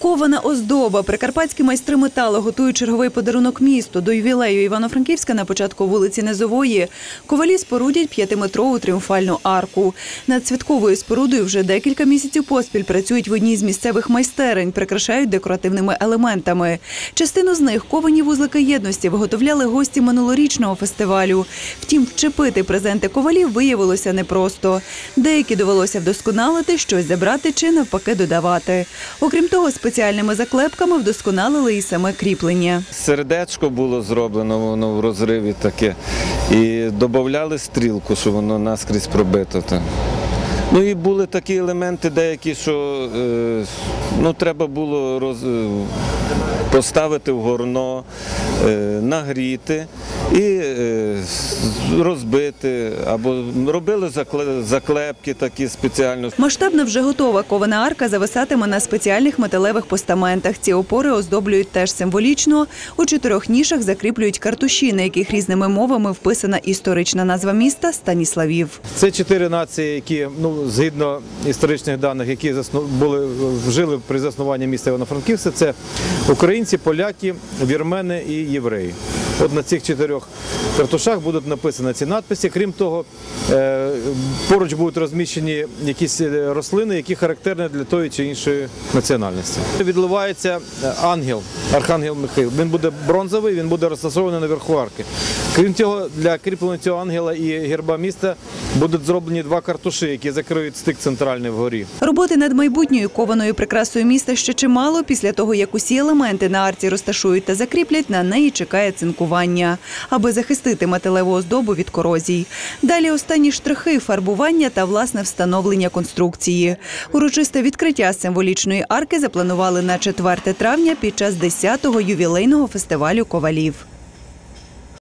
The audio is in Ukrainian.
Кована оздоба. Прикарпатські майстри металу готують черговий подарунок місту. До ювілею Івано-Франківська на початку вулиці Низової. Ковалі спорудять п'ятиметрову тріумфальну арку. Над святковою спорудою вже декілька місяців поспіль працюють в одній з місцевих майстерень, прикрашають декоративними елементами. Частину з них ковані вузлики єдності виготовляли гості минулорічного фестивалю. Втім, вчепити презенти ковалів виявилося непросто. Деякі довелося вдосконалити, щось забрати чи навпаки додавати. Окрім того, спеціальними заклепками вдосконалили і саме кріплення. Сердечко було зроблено, воно в розриві таке. І додавали стрілку, що воно наскрізь пробито. Ну і були такі елементи деякі, що е, ну, треба було роз, е, поставити в горно, нагріти і е, розбити. Або робили закле- заклепки такі спеціально. Масштабна вже готова кована арка зависатиме на спеціальних металевих постаментах. Ці опори оздоблюють теж символічно. У чотирьох нішах закріплюють картуші, на яких різними мовами вписана історична назва міста Станіславів. Це чотири нації, які ну згідно історичних даних, які засну... були жили при заснуванні міста Івано-Франківська, це українці, поляки, вірмени і євреї. От на цих чотирьох картушах будуть написані ці надписи. Крім того, е, поруч будуть розміщені якісь е, рослини, які характерні для тої чи іншої національності. Відливається е, ангел, архангел Михайло. Він буде бронзовий, він буде розташований наверху арки. Крім цього, для кріплення цього ангела і герба міста будуть зроблені два картуші, які закриють стик центральний вгорі. Роботи над майбутньою кованою прикрасою міста ще чимало. Після того, як усі елементи на арці розташують та закріплять, на неї чекає цинкування, аби захистити металеву оздобу від корозій. Далі останні штрихи, фарбування та власне встановлення конструкції. Урочисте відкриття символічної арки запланували на 4 травня під час 10-го ювілейного фестивалю ковалів.